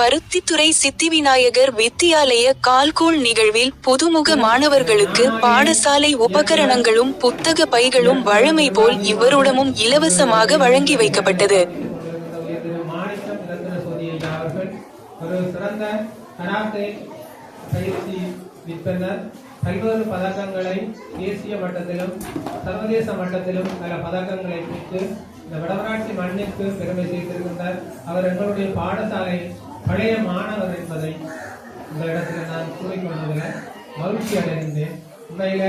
பருத்தித்துறை சித்திவிநாயகர் வித்தியாலய கால்கோள் நிகழ்வில் புதுமுக மாணவர்களுக்கு பாடசாலை உபகரணங்களும் புத்தக பைகளும் வழமை போல் இவருடமும் இலவசமாக வழங்கி வைக்கப்பட்டது. பல்வேறு பதக்கங்களை தேசிய மட்டத்திலும் சர்வதேச மட்டத்திலும் பல பதக்கங்களை பெற்று இந்த வடமராட்சி மண்ணிற்கு பெருமை சேர்த்திருக்கின்றார். அவர் எங்களுடைய பாடசாலை பழைய மாணவர் என்பதை இந்த இடத்துல நான் கூறிக்கொண்டதில் மகிழ்ச்சி அடைந்தேன். உண்மையில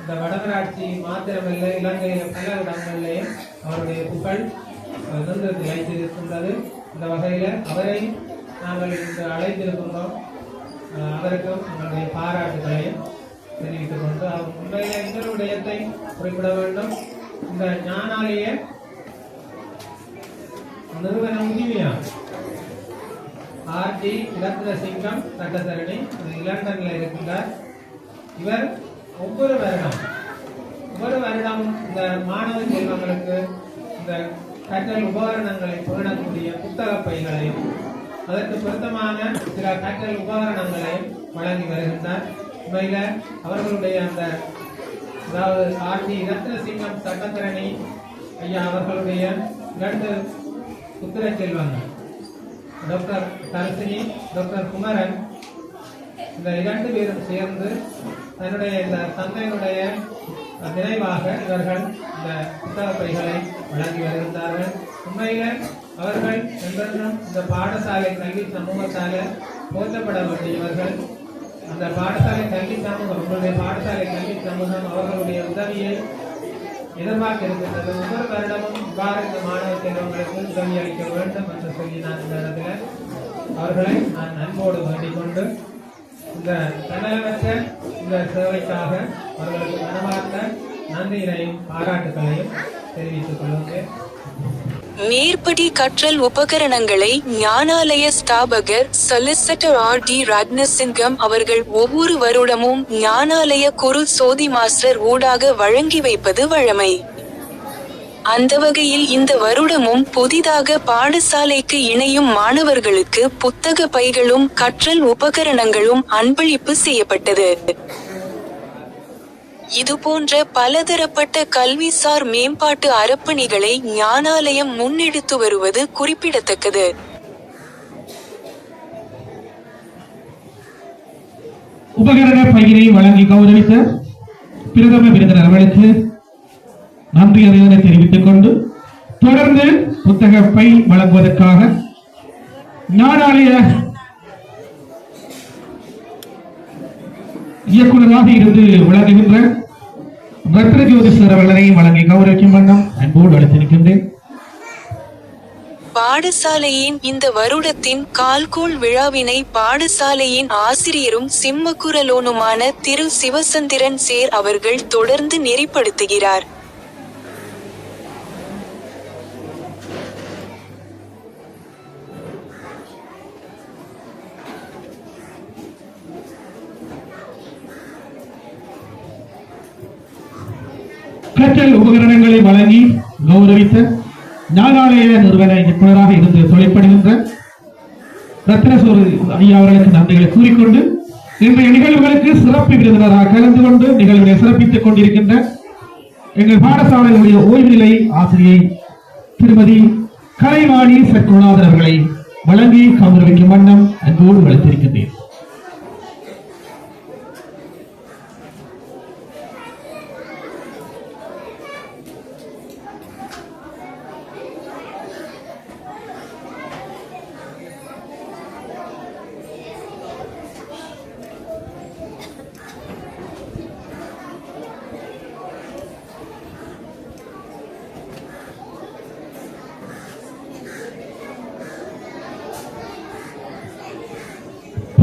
இந்த வடமராட்சி மாத்திரமல்ல இலங்கையில பல இடங்களிலேயும் அவருடைய புகழ் சுதந்திரத்தில் வைத்திருக்கின்றது இந்த வகையில் அவரை நாங்கள் இன்று அழைத்திருக்கின்றோம். அவருக்கும் எங்களுடைய பாராட்டுகளையும் தெரிவித்துக் கொண்டு அவர் உண்மையில இன்னொரு விடயத்தை குறிப்பிட வேண்டும். இந்த ஞானாலய நிறுவன உதவியாகும் ஆர்டி ரத்னசிங்கம் சட்டத்தரணி இலண்டனில் இருக்கின்றார். இவர் ஒவ்வொரு வருடம் ஒவ்வொரு வருடம் இந்த மாணவ செல்வங்களுக்கு இந்த கற்றல் உபகரணங்களை புகழக்கூடிய புத்தக பைகளையும் அதற்கு பொருத்தமான சில கற்றல் உபகரணங்களையும் வழங்கி வருகின்றார். உண்மையில அவர்களுடைய அந்த அதாவது ஆர்டி ரத்னசிங்கம் சட்டத்தரணி ஐயா அவர்களுடைய இரண்டு புத்திர செல்வங்கள். Doctor Dharshini doctor Kumaran. இந்த இரண்டு பேரும் சேர்ந்து தன்னுடைய இந்த தந்தையினுடைய நினைவாக இவர்கள் இந்த புத்தக பைகளை வழங்கி வருகின்றார்கள். உண்மையில அவர்கள் என்றென்றும் இந்த பாடசாலை கல்வி சமூகத்தால போற்றப்பட வேண்டியவர்கள் அந்த பாடசாலை கல்வி சமூகம் உங்களுடைய பாடசாலை கல்வி சமூகம் அவர்களுடைய உதவியை எதிர்பார்க்க இருக்கின்றது ஒவ்வொரு வருடமும் இவ்வாறு இந்த மாணவ செல்வங்களுக்கு உதவி அளிக்க வேண்டும் என்று சொல்லி நான் இந்த அவர்களை நான் அன்போடு வேண்டிக் கொண்டு இந்த தன்னலமற்ற இந்த சேவைக்காக அவர்களுக்கு மனமார்ந்த நன்றியினையும் பாராட்டுகளையும் தெரிவித்துக் கொள்கிறேன். மேற்படி கற்றல் உபகரணங்களை ஞானாலய ஸ்தாபகர் சொலிசிட்டர் ஆர் டி ரத்னசிங்கம் அவர்கள் ஒவ்வொரு வருடமும் ஞானாலய குரு சோதி மாஸ்டர் ஊடாக வழங்கி வைப்பது வழமை. அந்த வகையில் இந்த வருடமும் புதிதாக பாடசாலைக்கு இணையும் மாணவர்களுக்கு புத்தக பைகளும் கற்றல் உபகரணங்களும் அன்பளிப்பு செய்யப்பட்டது. இதுபோன்ற பலதரப்பட்ட கல்விசார் மேம்பாட்டு அரப்பணிகளை ஞானாலயம் முன்னெடுத்து வருவது குறிப்பிடத்தக்கது. உபகரண பயிரை வழங்கி கௌரவித்த பிரதம விருந்தினர் அவர்களுக்கு நன்றி அறிவதனை தெரிவித்துக் கொண்டு தொடர்ந்து புத்தக பை வழங்குவதற்காக நாடாளிய இயக்குநராக இருந்து விளங்குகின்ற ரத்ன ஜோதிஷர் அவர்களையும் வழங்கி கௌரவிக்கும் வண்ணம் அன்போடு அழைத்திருக்கின்றேன் பாடசாலையின் இந்த வருடத்தின் கால்கோள் விழாவினை பாடசாலையின் ஆசிரியரும் சிம்மக்குரலோனுமான திரு சிவசந்திரன் சேர் அவர்கள் தொடர்ந்து நெறிப்படுத்துகிறார். கற்றல் உபகரணங்களை வழங்கி கௌரவித்த ஞானாலய நிறுவன இயக்குநராக இருந்து தொழிற்படுகின்ற ரத்னசோரு ஐயா அவர்களுக்கு நன்றிகளை கூறிக்கொண்டு இன்றைய நிகழ்வுகளுக்கு சிறப்பு விருந்தினராக கலந்து கொண்டு நிகழ்வுகளை சிறப்பித்துக் கொண்டிருக்கின்ற எங்கள் பாடசாலைகளுடைய ஓய்வு நிலை ஆசிரியை திருமதி கலைவாணி சற்குணாதர் அவர்களை வழங்கி கௌரவிக்கும் வண்ணம் அன்போடு வளர்த்திருக்கின்றேன்.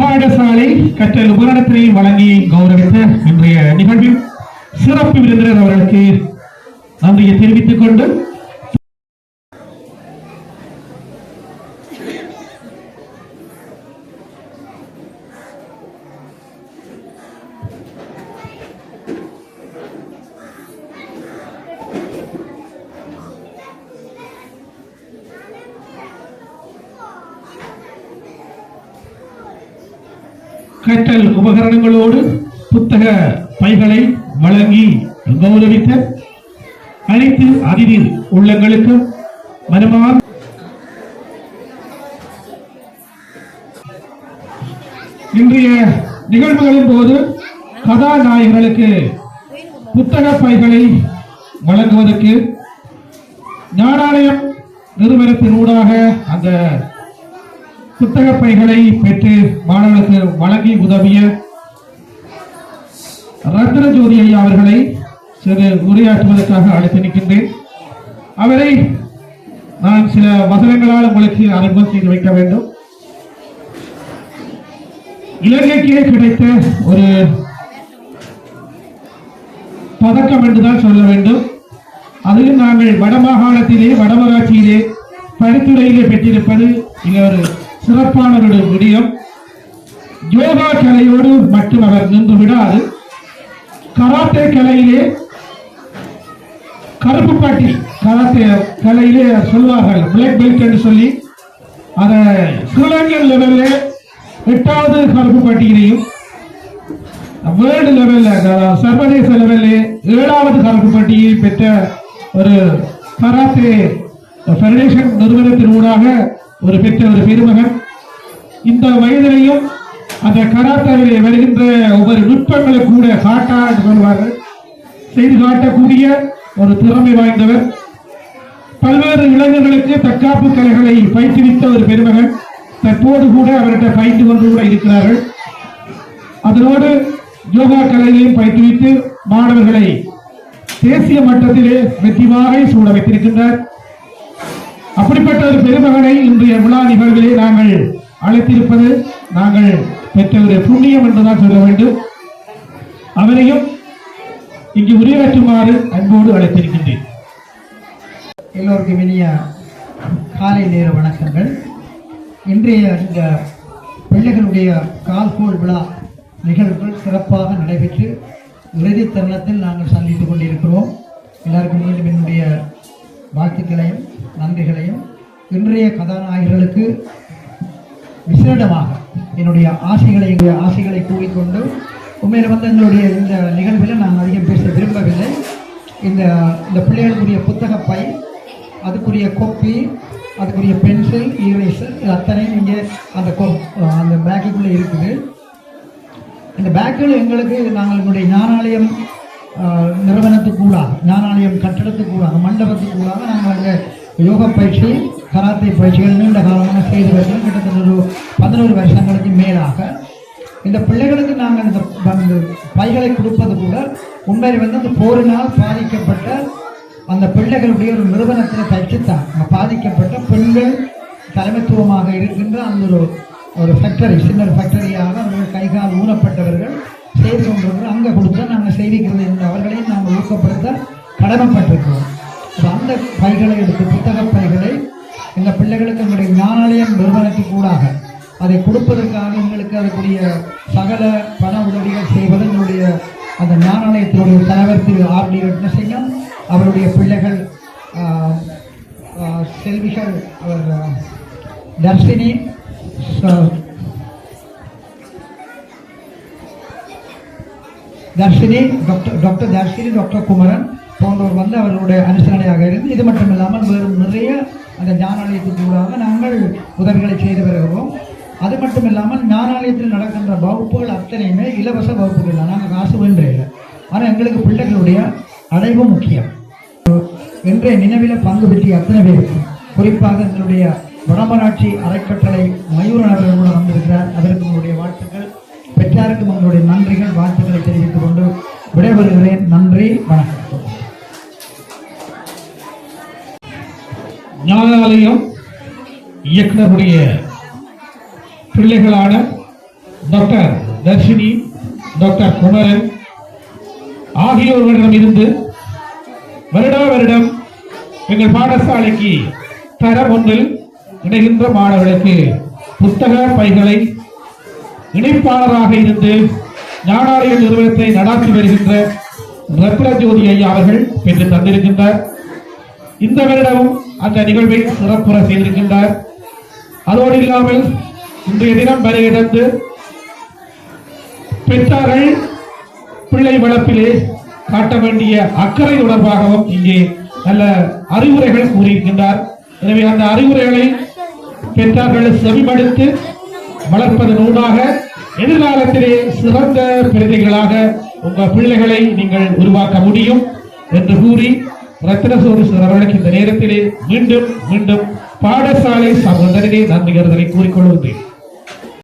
பாடசாலை கற்றல் உபகரணத்தினை வழங்கி கௌரவித்த இன்றைய நிகழ்வில் சிறப்பு விருந்தினர் அவர்களுக்கு நன்றியை தெரிவித்துக் கொண்டு கற்றல் உபகரணங்களோடு புத்தக பைகளை வழங்கி கௌரவித்த அனைத்து அதிதி உள்ளங்களுக்கும் மனமார் இன்றைய நிகழ்வுகளின் போது கதாநாயகர்களுக்கு புத்தக பைகளை வழங்குவதற்கு ஞானாலயம் நிறுவனத்தினூடாக அந்த புத்தக பைகளை பெற்று மாணவர்களுக்கு வழங்கி உதவிய ரத்ன ஜோதி ஐயா அவர்களை சிறு உரையாற்றுவதற்காக அழைத்து நிற்கின்றேன். அவரை நான் சில வசனங்களால் உங்களுக்கு அறிமுகம் செய்து வைக்க வேண்டும். இலங்கைக்கே கிடைத்த ஒரு பதக்கம் என்றுதான் சொல்ல வேண்டும். அதிலும் நாங்கள் வடமாகாணத்திலே வடமராட்சியிலே பரிந்துரையிலே பெற்றிருப்பது இங்கே ஒரு சிறப்பானவருடைய விடயம் யோகா கலையோடு மட்டும் அவர் நின்று விடாது. கராத்தே கலையிலே கருப்பு பாட்டி கராத்தே கலையிலே சொல்வார்கள். பிளாக் பெல்ட் என்று சொல்லி அதை ஸ்ரீலங்கன் லெவலில் எட்டாவது கருப்பு பாட்டியிலையும் வேர்ல்டு லெவலில் சர்வதேச லெவலில் ஏழாவது கருப்பு பட்டியை பெற்ற ஒரு கராத்தே ஃபெடரேஷன் நிறுவனத்தின் ஊடாக ஒரு பெற்ற ஒரு பெருமகன். இந்த வயதிலையும் அந்த கராத்தாவிலே வருகின்ற ஒவ்வொரு நுட்பங்களை கூட காட்டா என்று சொல்வார்கள். செய்து காட்டக்கூடிய ஒரு திறமை வாய்ந்தவர். பல்வேறு இளைஞர்களுக்கு தற்காப்பு கலைகளை பயிற்றுவித்த ஒரு பெருமகன். தற்போது கூட அவர்கிட்ட பயின்று கொண்டு கூட இருக்கிறார்கள். அதனோடு யோகா கலைகளையும் பயிற்றுவித்து மாணவர்களை தேசிய மட்டத்திலே வெற்றிமாறை சூட வைத்திருக்கின்றார். அப்படிப்பட்ட ஒரு பெருமகனை இன்றைய விழா நிகழ்விலே நாங்கள் அழைத்திருப்பது நாங்கள் பெற்ற ஒரு புண்ணியம் என்றுதான் சொல்ல வேண்டும். அவரையும் இங்கு உரையாற்றுமாறு அன்போடு அழைத்திருக்கின்றேன். எல்லோருக்கும் இனிய காலை நேர வணக்கங்கள். இன்றைய இந்த பிள்ளைகளுடைய கால்கோல் விழா நிகழ்வுகள் சிறப்பாக நடைபெற்று இறுதி தருணத்தில் நாங்கள் சந்தித்துக் கொண்டிருக்கிறோம். எல்லாருக்கும் மீண்டும் என்னுடைய வாழ்த்துக்களையும் நன்றிகளையும் இன்றைய கதாநாயகர்களுக்கு விசேடமாக என்னுடைய ஆசைகளை ஆசைகளை கூறிக்கொண்டு உண்மையில் வந்து எங்களுடைய இந்த நிகழ்வில் நான் அதிகம் பேச விரும்பவில்லை. இந்த இந்த பிள்ளைகளுக்குரிய புத்தக பை அதுக்குரிய கோப்பி அதுக்குரிய பென்சில் ஈரேசர் இது அத்தனையும் இங்கே அந்த கோ அந்த பேக்குக்குள்ளே இருக்குது. இந்த பேக்குகள் எங்களுக்கு நாங்கள் எங்களுடைய ஞானாலயம் நிறுவனத்துக்கூடாக ஞானாலயம் கட்டடத்துக்கூடாக மண்டபத்துக்கூடாக நாங்கள் அந்த யோக பயிற்சி கராத்தே பயிற்சிகள் நீண்ட காலமாக செய்து வருகிறோம். கிட்டத்தட்ட ஒரு பதினோரு வருஷங்களுக்கு மேலாக. இந்த பிள்ளைகளுக்கு நாங்கள் இந்த அந்த பைகளை கொடுப்பது கூட உண்மையில் வந்து அந்த போரினால் பாதிக்கப்பட்ட அந்த பிள்ளைகளுடைய ஒரு நிறுவனத்தில் தைச்சுத்தான் பாதிக்கப்பட்ட பெண்கள் தலைமைத்துவமாக இருக்கின்ற அந்த ஒரு ஒரு ஃபேக்டரி சின்ன ஃபேக்டரியாக அவர்கள் கைகால் ஊனப்பட்டவர்கள் செய்து கொண்டிருக்கிறோம் அங்கே கொடுத்தா நாங்கள் செய்திக்கிறது என்று அவர்களையும் நாங்கள் ஊக்கப்படுத்த கடமைப்பட்டிருக்கிறோம். ஸோ அந்த பைகளை எடுத்து புத்தக பைகளை இந்த பிள்ளைகளுக்கு எங்களுடைய ஞானாலயம் நிறுவனத்துக்கூடாக அதை கொடுப்பதற்காக எங்களுக்கு அதுக்குரிய சகல பண உதவிகள் செய்வது எங்களுடைய அந்த ஞானாலயத்தினுடைய தலைவர் திரு ஆர் டி ரத்னசிங்கம் அவருடைய பிள்ளைகள் செல்விகள் அவர் Dharshini Dharshini doctor doctor Dharshini doctor Kumaran போன்றோர் வந்து அவர்களுடைய அனுசரணையாக இருந்து இது மட்டும் இல்லாமல் வேறு நிறைய அந்த ஞானாலயத்துக்கு ஊடாக நாங்கள் உதவிகளை செய்து வருகிறோம். அது மட்டும் இல்லாமல் ஞானாலயத்தில் நடக்கின்ற வகுப்புகள் அத்தனையுமே இலவச வகுப்புகள் தான். நாங்கள் காசு வேண்டே இல்லை. ஆனால் எங்களுக்கு பிள்ளைகளுடைய அடைவு முக்கியம். இன்றைய நினைவில் பங்கு பெற்றிய அத்தனை பேருக்கும் குறிப்பாக எங்களுடைய வடமராட்சி அறக்கட்டளை மயூரன் அவர்கள் கூட வந்திருக்கிறார். அதற்கு உங்களுடைய வாழ்த்துக்கள். பெற்றாருக்கும் உங்களுடைய நன்றிகள் வாழ்த்துக்களை தெரிவித்துக் கொண்டு விடைபெறுகிறேன். நன்றி வணக்கம். ஞானாலயம் இயக்குனருடைய பிள்ளைகளான டாக்டர் தர்ஷினி டாக்டர் குமரன் ஆகியோர்களிடம் இருந்து வருடா வருடம் எங்கள் பாடசாலைக்கு தர ஒன்றில் இணைகின்ற மாணவர்களுக்கு புத்தக பைகளை இணைப்பாளராக இருந்து ஞானாலய நிறுவனத்தை நடாத்தி வருகின்ற ரத்ன ஜோதி ஐயா அவர்கள் பெற்று தந்திருக்கின்றார். இந்த வருடமும் அந்த நிகழ்வை சிறப்புற செய்திருக்கின்றார். அதோடு இல்லாமல் இன்றைய தினம் வரையிடந்து பெற்றார்கள் பிள்ளை வளர்ப்பிலே காட்ட வேண்டிய அக்கறை தொடர்பாகவும் இங்கே நல்ல அறிவுரைகள் கூறியிருக்கின்றார். எனவே அந்த அறிவுரைகளை பெற்றார்கள் செவிமடுத்து வளர்ப்பதன் ஊடாக எதிர்காலத்திலே சிறந்த பிரதிகளாக உங்கள் பிள்ளைகளை நீங்கள் உருவாக்க முடியும் என்று கூறி ரத்னசோரி அவர்களுக்கு இந்த நேரத்திலே மீண்டும் மீண்டும் பாடசாலை சகோதரனே நன்றி கருதலை கூறிக்கொள்கின்றேன்.